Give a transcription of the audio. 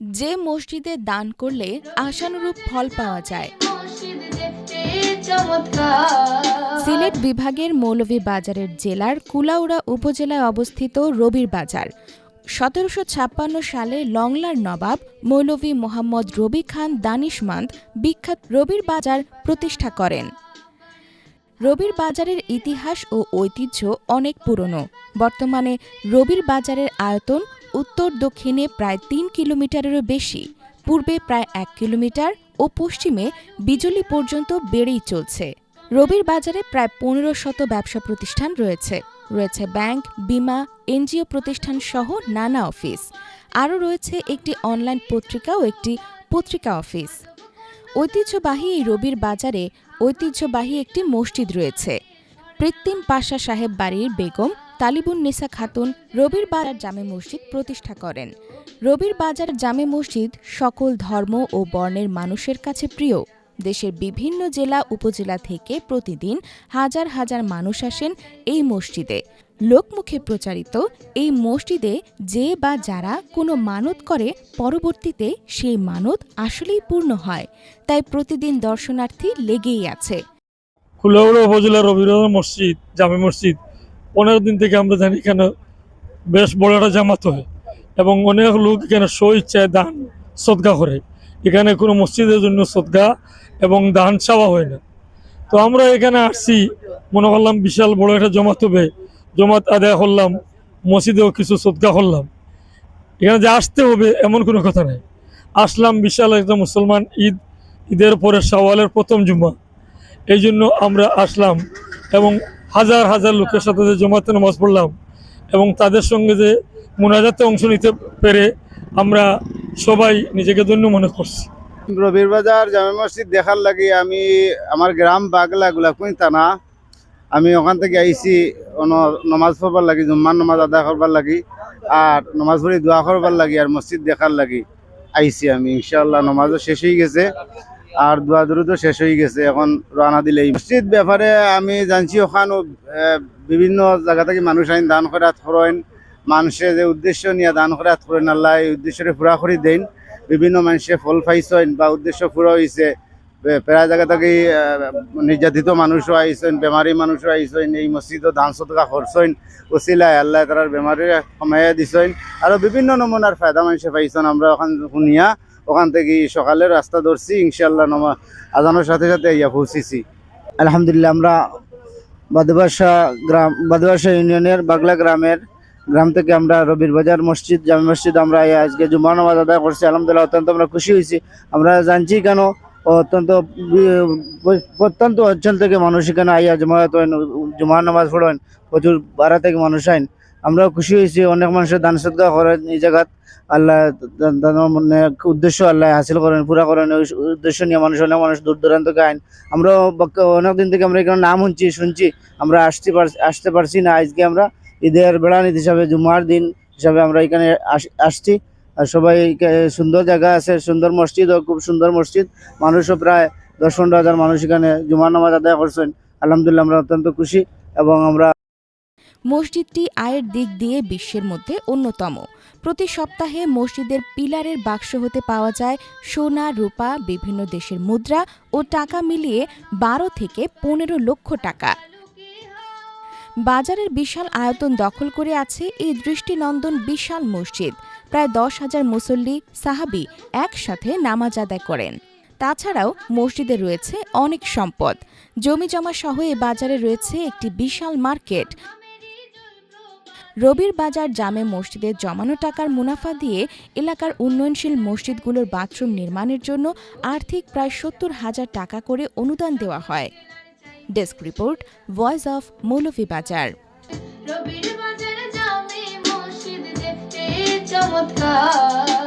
যে মসজিদে দান করলে আশানুরূপ ফল পাওয়া যায়। সিলেট বিভাগের মৌলভীবাজারের জেলার কুলাউড়া উপজেলায় অবস্থিত রবির বাজার। সতেরোশো ছাপ্পান্ন সালে লংলার নবাব মৌলভী মোহাম্মদ রবি খান দানিশমান্দ বিখ্যাত রবির বাজার প্রতিষ্ঠা করেন। রবির বাজারের ইতিহাস ও ঐতিহ্য অনেক পুরনো। বর্তমানে রবির বাজারের আয়তন উত্তর দক্ষিণে প্রায় তিন কিলোমিটারেরও বেশি, পূর্বে প্রায় এক কিলোমিটার ও পশ্চিমে বিজলি পর্যন্ত বেড়েই চলছে। রবির বাজারে প্রায় পনেরো শত ব্যবসা প্রতিষ্ঠান রয়েছে। রয়েছে ব্যাংক, বিমা, এনজিও প্রতিষ্ঠান সহ নানা অফিস। আরও রয়েছে একটি অনলাইন পত্রিকা ও একটি পত্রিকা অফিস। ঐতিহ্যবাহী এই রবির বাজারে ঐতিহ্যবাহী একটি মসজিদ রয়েছে। কৃত্রিম পাশা সাহেব বাড়ির বেগম তালিবুন নিসা খাতুন রবির বাজার জামে মসজিদ প্রতিষ্ঠা করেন। রবির বাজার জামে মসজিদ সকল ধর্ম ও বর্ণের মানুষের কাছে প্রিয়। দেশের বিভিন্ন জেলা, উপজেলা থেকে প্রতিদিন হাজার হাজার মানুষ আসেন এই মসজিদে। লোকমুখে প্রচারিত এই মসজিদে যে বা যারা কোনো মানত করে, পরবর্তীতে সেই মানত আসলেই পূর্ণ হয়। তাই প্রতিদিন দর্শনার্থী লেগেই আছে। কুলাউড়া উপজেলার রবিরাজ মসজিদ, জামে মসজিদ পনেরো দিন থেকে আমরা জানি এখানে বেশ বড় একটা জামাত হয়। এবং অনেক লোক এখানে স্ব ইচ্ছায় দান সদগা করে। এখানে কোনো মসজিদের জন্য সদগা এবং দান চাওয়া হয় না। তো আমরা এখানে আসছি, মনে করলাম বিশাল বড় একটা জমাত হবে। জমাত আদায় করলাম, মসজিদেও কিছু সদগা করলাম। এখানে যে আসতে হবে এমন কোনো কথা নাই। আসলাম বিশাল একটা মুসলমান ঈদ, ঈদের পরে সওয়ালের প্রথম জুম্মা। এই জন্য আমরা আসলাম এবং হাজার হাজার লোকের সাথে যে জমাতে নামাজ পড়লাম এবং তাদের সঙ্গে যে মোনাজাতে অংশ নিতে পেরে আমরা সবাই নিজেকে ধন্য মনে করছি। রবির বাজার, জামে মসজিদ দেখার লাগি আমি আমার গ্রাম বাগলা গোলাপুর থানা। আমি ওখান থেকে আইছি নমাজ পড়বার লাগি, জুম্মার নমাজ আদা করবার লাগি, আর নমাজ পড়ি দোয়া করবার লাগি, আর মসজিদ দেখার লাগি। আইছি আমি ইনশাল্লাহ নমাজও শেষ হয়ে গেছে। আর দোয়া দরুদও শেষ হয়ে গেছে, এখন রানা দিলে মসজিদ ব্যাপারে আমি জানছি ওখানে বিভিন্ন জায়গা থেকে মানুষ আইন দান করাত করেন। মানুষে যে উদ্দেশ্য নিয়ে দান করাত করেন, আল্লাহ এই উদ্দেশ্যে পুরা করে দেন। বিভিন্ন মানুষে ফল পাইছেন বা উদ্দেশ্য পুরো হয়েছে প্রায় জায়গা থেকে নির্যাতিত মানুষও আইছেন, বেমারি মানুষও আইছেন, এই মসজিদও দান সদকা করছেন। উচিলায় আল্লাহ তার বেমারি কমাইয়া দিছেন। আর বিভিন্ন নমুনার ফায়দা মানুষে পাইছেন, আমরা ওখান শুনিয়া ওখান থেকে সকালে রাস্তা ধরছি ইনশাল্লাহ নমা আজানোর সাথে সাথে ইয়া পৌঁছেছি। আলহামদুলিল্লাহ, আমরা বাদবাসা গ্রাম বাদবাসা ইউনিয়নের বাগলা গ্রামের গ্রাম থেকে আমরা রবির বাজার মসজিদ, জামে মসজিদ আমরা আজকে জুম্মা নামাজ আদায় করছি। আলহামদুলিল্লাহ, অত্যন্ত আমরা খুশি হয়েছি। আমরা জানছি কেন, অত্যন্ত প্রত্যন্ত অঞ্চল থেকে মানুষ এখানে আইয়া হন জুমা নামাজ পড়েন, প্রচুর বাড়া থেকে মানুষ আইন। আমরাও খুশি হয়েছি, অনেক মানুষের দান সদকা করেন এই জায়গাত। আল্লাহ মানে উদ্দেশ্য আল্লাহ হাসিল করেন, পুরা করেন। ওই উদ্দেশ্য নিয়ে মানুষ অনেক মানুষ দূর দূরান্ত আইন। আমরাও অনেক দিন থেকে আমরা এখানে নাম শুনছি শুনছি। আমরা আসতে পার আসতে পারছি না। আজকে আমরা ঈদের বেড়ান ঈদ হিসাবে জুমার দিন হিসাবে আমরা এখানে আস- আসছি। আর সবাই সুন্দর জায়গা আছে, সুন্দর মসজিদ ও খুব সুন্দর মসজিদ। মানুষও প্রায় দশ পনেরো হাজার মানুষ এখানে জুমার নামাজ আদায় করছেন। আলহামদুলিল্লাহ আমরা অত্যন্ত খুশি এবং আমরা মসজিদটি আয়ের দিক দিয়ে বিশ্বের মধ্যে অন্যতম। প্রতি সপ্তাহে মসজিদের পিলারের বাক্স হতে পাওয়া যায় সোনা, রূপা, বিভিন্ন দেশের মুদ্রা ও টাকা মিলিয়ে বারো থেকে পনেরো লক্ষ টাকা। বাজারের বিশাল আয়তন দখল করে আছে এই দৃষ্টিনন্দন বিশাল মসজিদ। প্রায় দশ হাজার মুসল্লি, সাহাবি একসাথে নামাজ আদায় করেন। তাছাড়াও মসজিদে রয়েছে অনেক সম্পদ। জমিজমা সহ এ বাজারে রয়েছে একটি বিশাল মার্কেট। রবির বাজার জামে মসজিদের জমানো টাকার মুনাফা দিয়ে এলাকার উন্নয়নশীল মসজিদগুলোর বাথরুম নির্মাণের জন্য আর্থিক প্রায় সত্তর হাজার টাকা করে অনুদান দেওয়া হয়। Desk report, voice of Moulvibazar বাজার। চমৎকার।